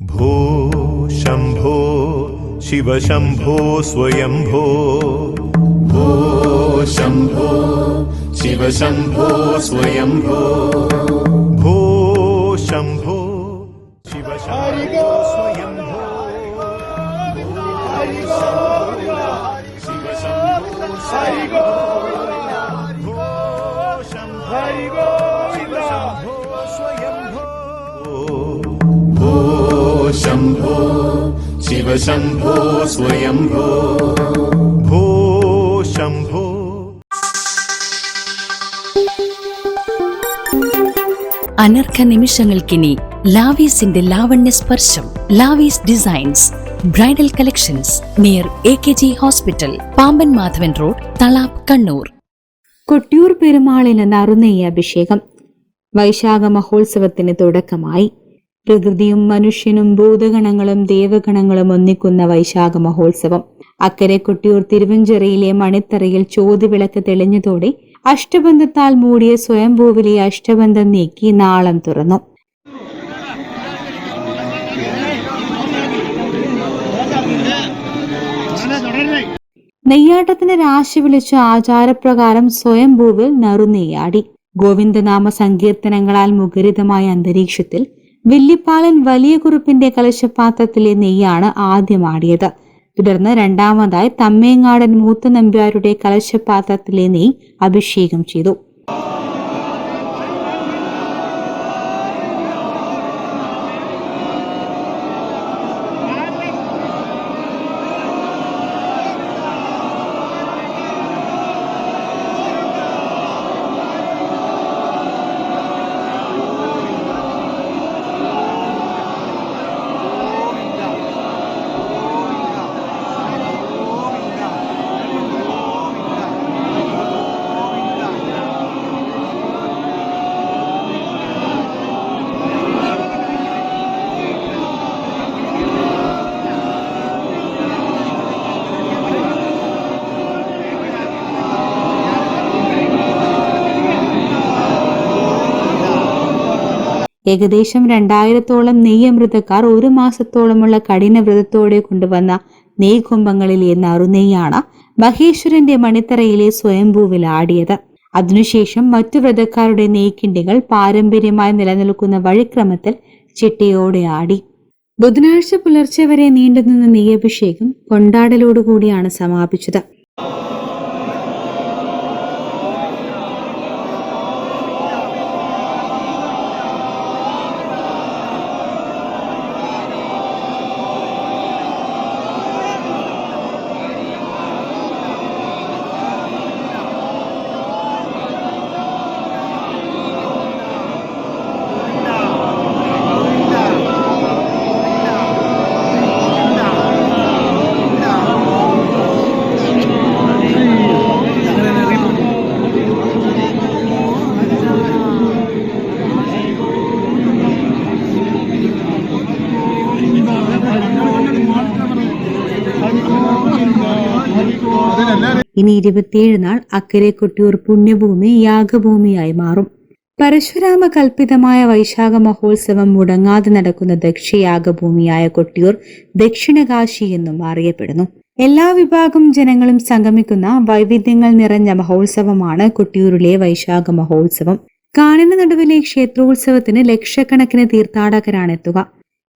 भो शम्भो शिव शम्भो स्वयम्भो भो शम्भो शिव शम्भो स्वयम्भो भो शम्भो शिव शम्भो स्वयम्भो शिव शम्भो स्वयम्भो भो शम्भो शिव शम्भो स्वयम्भो भो शम्भो അനർഘ നിമിഷങ്ങൾക്കിനി ലാവീസിന്റെ ലാവണ്യ സ്പർശം Lavees designs bridal collections near A K G hospital Pamban Madhavan road Thalap Kannur Kottiyoor പെരുമാളിന് നറുനെയ്യ അഭിഷേകം വൈശാഖ മഹോത്സവത്തിന് തുടക്കമായി പ്രകൃതിയും മനുഷ്യനും ഭൂതഗണങ്ങളും ദേവഗണങ്ങളും ഒന്നിക്കുന്ന വൈശാഖ മഹോത്സവം. അക്കരെ കൊട്ടിയൂർ തിരുവഞ്ചിറയിലെ മണിത്തറയിൽ ചോതിവിളക്ക് തെളിഞ്ഞതോടെ അഷ്ടബന്ധത്താൽ മൂടിയ സ്വയംഭൂവിലെ അഷ്ടബന്ധം നീക്കി നാളം തുറന്നു. നെയ്യാട്ടത്തിന് രാശി വിളിച്ച ആചാരപ്രകാരം സ്വയംഭൂവിൽ നറുനെയ്യാടി. ഗോവിന്ദനാമ സങ്കീർത്തനങ്ങളാൽ മുഖരിതമായ അന്തരീക്ഷത്തിൽ വില്ലിപ്പാലൻ വലിയ കുറുപ്പിന്റെ കലശപാത്രത്തിലെ നെയ്യാണ് ആദ്യം ആടിയത്. തുടർന്ന് രണ്ടാമതായി തമ്മേങ്ങാടൻ മൂത്ത നമ്പ്യാരുടെ കലശപാത്രത്തിലെ നെയ്യ് അഭിഷേകം ചെയ്തു. ഏകദേശം രണ്ടായിരത്തോളം നെയ്യമൃതക്കാർ ഒരു മാസത്തോളമുള്ള കഠിന വ്രതത്തോടെ കൊണ്ടുവന്ന എന്ന നറുനെയ്യാണ് മഹേശ്വരന്റെ മണിത്തറയിലെ സ്വയംഭൂവിൽ ആടിയത്. അതിനുശേഷം മറ്റു വ്രതക്കാരുടെ നെയ്ക്കിണ്ടികൾ പാരമ്പര്യമായി നിലനിൽക്കുന്ന വഴിക്രമത്തിൽ ചിട്ടയോടെ ആടി. ബുധനാഴ്ച പുലർച്ചെ വരെ നീണ്ടുനിന്ന നെയ്യഭിഷേകം കൊണ്ടാടലോടുകൂടിയാണ് സമാപിച്ചത്. ഇനി ഇരുപത്തിയേഴ് നാൾ അക്കരെ കൊട്ടിയൂർ പുണ്യഭൂമി യാഗഭൂമിയായി മാറും. പരശുരാമ കൽപ്പിതമായ വൈശാഖ മഹോത്സവം മുടങ്ങാതെ നടക്കുന്ന ദക്ഷയാഗഭൂമിയായ കൊട്ടിയൂർ ദക്ഷിണകാശി എന്നും അറിയപ്പെടുന്നു. എല്ലാ വിഭാഗം ജനങ്ങളും സംഗമിക്കുന്ന വൈവിധ്യങ്ങൾ നിറഞ്ഞ മഹോത്സവമാണ് കൊട്ടിയൂരിലെ വൈശാഖ മഹോത്സവം. കാണുന്ന നടുവിലെ ക്ഷേത്രോത്സവത്തിന് ലക്ഷക്കണക്കിന് തീർത്ഥാടകരാണ് എത്തുക.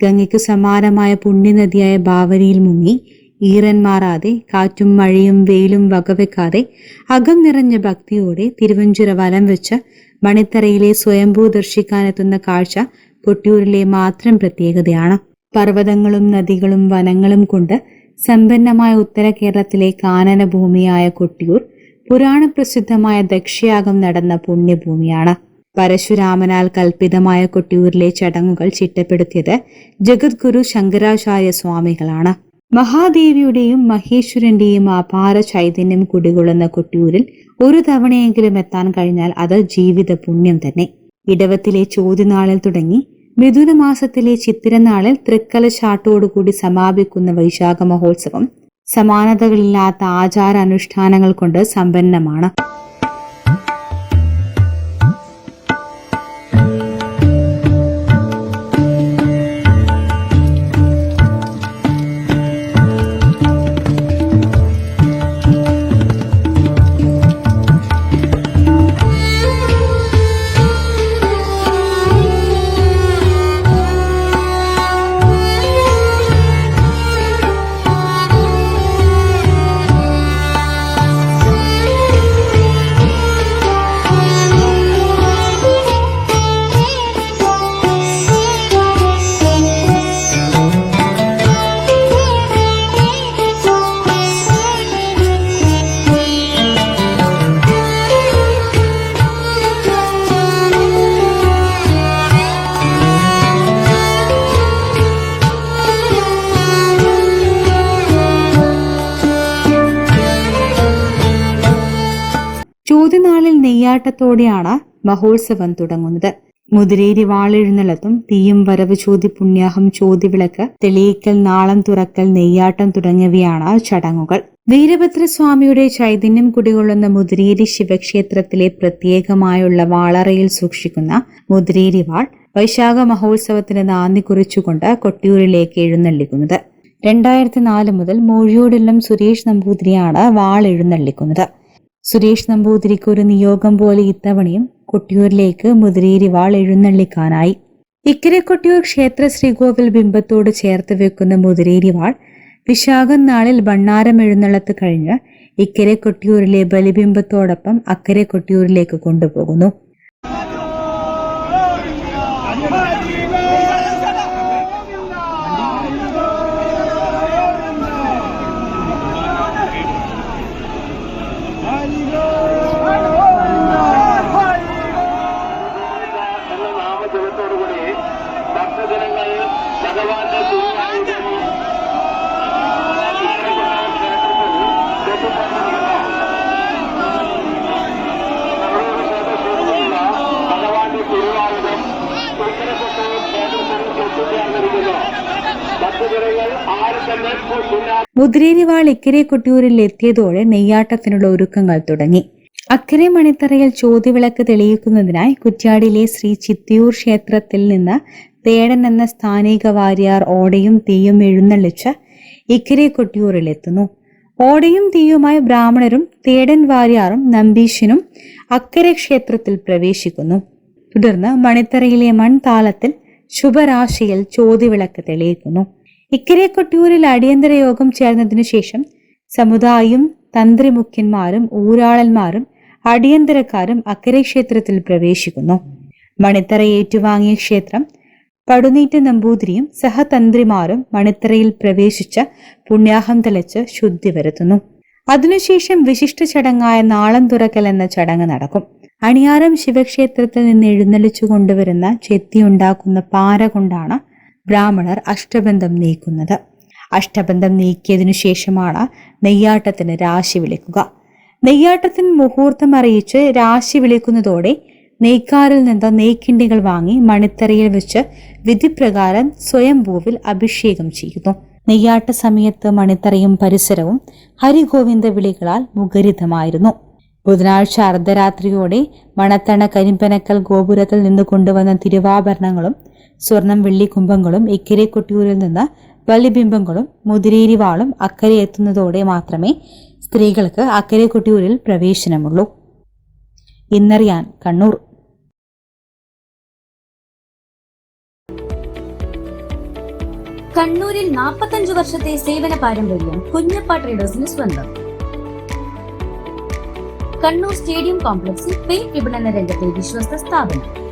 ഗംഗയ്ക്ക് സമാനമായ പുണ്യനദിയായ ബാവരിയിൽ മുങ്ങി ഈറൻ മാറാതെ കാറ്റും മഴയും വെയിലും വകവെക്കാതെ അകം നിറഞ്ഞ ഭക്തിയോടെ തിരുവഞ്ചിറ വലം വെച്ച് മണിത്തറയിലെ സ്വയംഭൂ ദർശിക്കാനെത്തുന്ന കാഴ്ച കൊട്ടിയൂരിലെ മാത്രം പ്രത്യേകതയാണ്. പർവതങ്ങളും നദികളും വനങ്ങളും കൊണ്ട് സമ്പന്നമായ ഉത്തര കേരളത്തിലെ കാനന ഭൂമിയായ കൊട്ടിയൂർ പുരാണ പ്രസിദ്ധമായ ദക്ഷയാഗം നടന്ന പുണ്യഭൂമിയാണ്. പരശുരാമനാൽ കൽപ്പിതമായ കൊട്ടിയൂരിലെ ചടങ്ങുകൾ ചിട്ടപ്പെടുത്തിയത് ജഗദ്ഗുരു ശങ്കരാചാര്യ സ്വാമികളാണ്. മഹാദേവിയുടെയും മഹേശ്വരന്റെയും അപാര ചൈതന്യം കുടികൊള്ളുന്ന കൊട്ടിയൂരിൽ ഒരു തവണയെങ്കിലും എത്താൻ കഴിഞ്ഞാൽ അത് ജീവിത പുണ്യം തന്നെ. ഇടവത്തിലെ ചോദ്യനാളിൽ തുടങ്ങി മിഥുനമാസത്തിലെ ചിത്തിരനാളിൽ തൃക്കലശാട്ടോടുകൂടി സമാപിക്കുന്ന വൈശാഖ മഹോത്സവം സമാനതകളില്ലാത്ത ആചാര അനുഷ്ഠാനങ്ങൾ കൊണ്ട് സമ്പന്നമാണ്. നെയ്യാട്ടത്തോടെയാണ് മഹോത്സവം തുടങ്ങുന്നത്. മുതിരേരി വാളെഴുന്നള്ളത്തും തീയും വരവ് ചോതി പുണ്യാഹം ചോതിവിളക്ക് തെളിയിക്കൽ നാളം തുറക്കൽ നെയ്യാട്ടം തുടങ്ങിയവയാണ് ചടങ്ങുകൾ. വീരഭദ്രസ്വാമിയുടെ ചൈതന്യം കുടികൊള്ളുന്ന മുതിരേരി ശിവക്ഷേത്രത്തിലെ പ്രത്യേകമായുള്ള വാളറയിൽ സൂക്ഷിക്കുന്ന മുതിരേരി വാൾ വൈശാഖ മഹോത്സവത്തിന് നാന്ദി കുറിച്ചുകൊണ്ട് കൊട്ടിയൂരിലേക്ക് എഴുന്നള്ളിക്കുന്നത്. രണ്ടായിരത്തി നാല് മുതൽ മൂഴിയോടില്ലം സുരേഷ് നമ്പൂതിരിയാണ് വാൾ എഴുന്നള്ളിക്കുന്നത് സുരേഷ് നമ്പൂതിരിക്ക് ഒരു നിയോഗം പോലെ ഇത്തവണയും കൊട്ടിയൂരിലേക്ക് മുതിരേരിവാൾ എഴുന്നള്ളിക്കാനായി. ഇക്കരെ കൊട്ടിയൂർ ക്ഷേത്ര ശ്രീകോവിൽ ബിംബത്തോട് ചേർത്ത് വെക്കുന്ന മുതിരേരിവാൾ വിശാഖം നാളിൽ ഭണ്ണാരം എഴുന്നള്ളത്ത് കഴിഞ്ഞ് ഇക്കരെ കൊട്ടിയൂരിലെ ബലിബിംബത്തോടൊപ്പം അക്കരെ കൊട്ടിയൂരിലേക്ക് കൊണ്ടുപോകുന്നു. ആരും തന്നെ പിന്നാലെ മുതിരേരി വാൾ ഇക്കരെ കൊട്ടിയൂരിൽ എത്തിയതോടെ നെയ്യാട്ടത്തിനുള്ള ഒരുക്കങ്ങൾ തുടങ്ങി. അക്കരെ മണിത്തറയിൽ ചോതിവിളക്ക് തെളിയിക്കുന്നതിനായി കുറ്റ്യാടിയിലെ ശ്രീ ചിത്തിയൂർ ക്ഷേത്രത്തിൽ നിന്ന് തേടൻ എന്ന സ്ഥാനിക വാര്യാർ ഓടയും തീയും എഴുന്നള്ളിച്ച് ഇക്കരെ കൊട്ടിയൂരിലെത്തുന്നു ഓടയും തീയുമായി ബ്രാഹ്മണരും തേടൻ വാര്യാറും നമ്പീശനും അക്കരെ ക്ഷേത്രത്തിൽ പ്രവേശിക്കുന്നു. തുടർന്ന് മണിത്തറയിലെ മൺതാളത്തിൽ ശുഭരാശിയിൽ ചോതിവിളക്ക് തെളിയിക്കുന്നു. ഇക്കരെ കൊട്ടിയൂരിൽ അടിയന്തര യോഗം ചേർന്നതിനു ശേഷം സമുദായം തന്ത്രിമുഖ്യന്മാരും ഊരാളന്മാരും അടിയന്തരക്കാരും അക്കരെ ക്ഷേത്രത്തിൽ പ്രവേശിക്കുന്നു. മണിത്തറ ഏറ്റുവാങ്ങിയ ക്ഷേത്രം പടുനീറ്റ നമ്പൂതിരിയും സഹതന്ത്രിമാരും മണിത്തറയിൽ പ്രവേശിച്ച പുണ്യാഹം തെളിച്ച് ശുദ്ധി വരുത്തുന്നു. അതിനുശേഷം വിശിഷ്ട ചടങ്ങായ നാളം തുറക്കൽ എന്ന ചടങ്ങ് നടക്കും. അണിയാരം ശിവക്ഷേത്രത്തിൽ നിന്ന് എഴുന്നള്ളിച്ചു കൊണ്ടുവരുന്ന ചെത്തിയുണ്ടാക്കുന്ന പാര കൊണ്ടാണ് ബ്രാഹ്മണർ അഷ്ടബന്ധം നീക്കുന്നത്. അഷ്ടബന്ധം നീക്കിയതിനു ശേഷമാണ് നെയ്യാട്ടത്തിന് രാശി വിളിക്കുക. നെയ്യാട്ടത്തിന് മുഹൂർത്തം അറിയിച്ച് രാശി വിളിക്കുന്നതോടെ നെയ്ക്കാരിൽ നിന്ന് നെയ്ക്കിണ്ടികൾ വാങ്ങി മണിത്തറയിൽ വെച്ച് വിധിപ്രകാരം സ്വയംഭൂവിൽ അഭിഷേകം ചെയ്യുന്നു. നെയ്യാട്ട സമയത്ത് മണിത്തറയും പരിസരവും ഹരിഗോവിന്ദ വിളികളാൽ മുഖരിതമായിരുന്നു. ബുധനാഴ്ച അർദ്ധരാത്രിയോടെ മണത്തണ കരിമ്പനക്കൽ ഗോപുരത്തിൽ നിന്ന് കൊണ്ടുവന്ന തിരുവാഭരണങ്ങളും സ്വർണം വെള്ളി കുംഭങ്ങളും ഇക്കരെ കൊട്ടിയൂരിൽ നിന്ന് ബലിബിംബങ്ങളും മുതിരേരിവാളും അക്കരെ എത്തുന്നതോടെ മാത്രമേ സ്ത്രീകൾക്ക് അക്കരെ കൊട്ടിയൂരിൽ പ്രവേശനമുള്ളൂ. ഇന്നറിയാൻ കണ്ണൂർ. കണ്ണൂരിൽ നാൽപ്പത്തഞ്ചു വർഷത്തെ സേവന പാരമ്പര്യം കുഞ്ഞപ്പ ട്രേഡേഴ്സിന് സ്വന്തം. കണ്ണൂർ സ്റ്റേഡിയം കോംപ്ലക്സിൽ പെയിന്റ് വിപണന രംഗത്തെ വിശ്വസ്ത സ്ഥാപനം.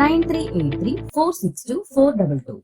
nine three eight three four six two four double two.